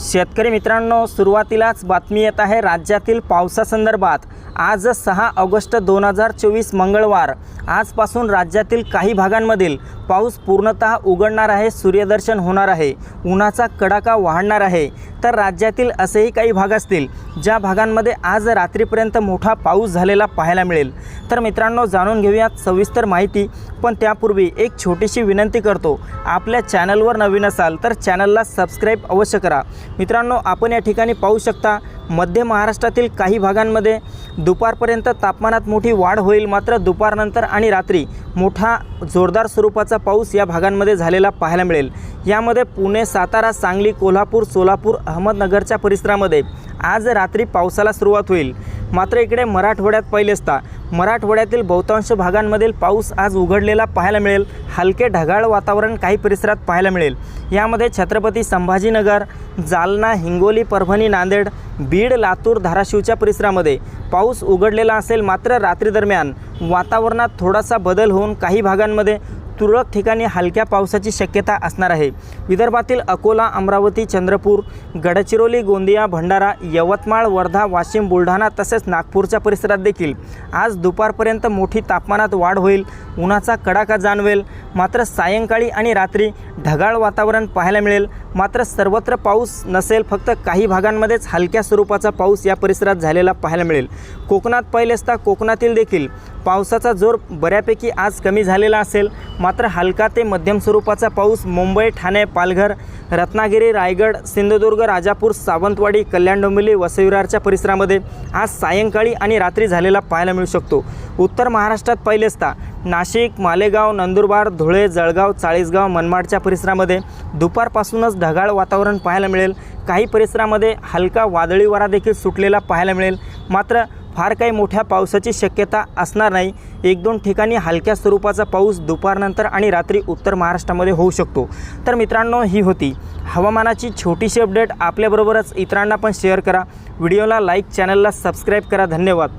शेतकरी मित्रांनो सुरुवातीलाच बातमी येत आहे राज्यातील पावसासंदर्भात. आज सहा ऑगस्ट दोन हजार चोवीस मंगळवार. आजपासून राज्यातील काही भागांमधील पाऊस पूर्णतः उघडणार आहे सूर्यदर्शन होणार आहे उन्हाचा कडाका वाढणार आहे. तर राज्यातील असेही काही भाग असतील ज्या भागांमध्ये आज रात्रीपर्यंत मोठा पाऊस झालेला पाहायला मिळेल. तर मित्रांनो जाणून घेऊयात सविस्तर माहिती पण त्यापूर्वी एक छोटीशी विनंती करतो. आपल्या चॅनलवर नवीन असाल तर चॅनलला सबस्क्राईब अवश्य करा. मित्रांनो आपण या ठिकाणी पाहू शकता मध्य महाराष्ट्रातील काही भागांमध्ये दुपारपर्यंत तापमानात मोठी वाढ होईल मात्र दुपारनंतर आणि रात्री मोठा जोरदार स्वरूपाचा पाऊस या भागांमध्ये झालेला पाहायला मिळेल. यामध्ये पुणे सातारा सांगली कोल्हापूर सोलापूर अहमदनगरच्या परिसरामध्ये आज रात्री पावसाला सुरुवात होईल. मात्र इकडे मराठवाड्यात पहिलेचता मराठवाड्यातील बहुतांश भागांमधील पाऊस आज उघडलेला पाहायला मिळेल. हलके ढगाळ वातावरण काही परिसरात पाहायला मिळेल. यामध्ये छत्रपती संभाजीनगर जालना हिंगोली परभणी नांदेड बीड लातूर धाराशिवच्या परिसरामध्ये पाऊस उघडलेला असेल मात्र रात्रीदरम्यान वातावरणात थोडासा बदल होऊन काही भागांमध्ये तुरळक ठिकाणी हलक्या पावसाची शक्यता असणार आहे. विदर्भातील अकोला अमरावती चंद्रपूर गडचिरोली गोंदिया भंडारा यवतमाळ वर्धा वाशिम बुलढाणा तसेच नागपूरच्या परिसरात देखील. आज दुपारपर्यंत मोठी तापमानात वाढ होईल. उन्हाचा कडाका जाणवेल. मात्र सायंकाळी आणि रात्री ढगाळ वातावरण पाहायला मिळेल. मात्र सर्वत्र पाऊस नसेल फक्त काही भागांमध्येच हलक्या स्वरूपाचा पाऊस या परिसरात झालेला पाहायला मिळेल. कोकणात पहिलेचता कोकणातील देखील पावसाचा जोर बऱ्यापैकी आज कमी झालेला असेल. मात्र हलका ते मध्यम स्वरूपाचा पाऊस मुंबई ठाणे पालघर रत्नागिरी रायगड सिंधुदुर्ग राजापूर सावंतवाडी कल्याण डोंबिवली वसई परिसरामध्ये आज सायंकाळी आणि रात्री झालेला पाहायला मिळू शकतो. उत्तर महाराष्ट्रात पहिलेचता नाशिक मालेगाव नंदुरबार धुळे जळगाव चाळीसगाव मनमाडच्या परिसरामध्ये दुपारपासूनच ढगाळ वातावरण पाहायला मिळेल. काही परिसरामध्ये हलका वादळी वारा देखील सुटलेला पाहायला मिळेल. मात्र फार काही मोठ्या पावसाची शक्यता असणार नाही. एक दोन ठिकाणी हलक्या स्वरूपाचा पाऊस दुपारनंतर आणि रात्री उत्तर महाराष्ट्रामध्ये होऊ शकतो. तर मित्रांनो ही होती हवामानाची छोटीशी अपडेट. आपल्याबरोबरच इतरांना पण शेअर करा. व्हिडिओला लाईक चॅनलला सबस्क्राईब करा. धन्यवाद.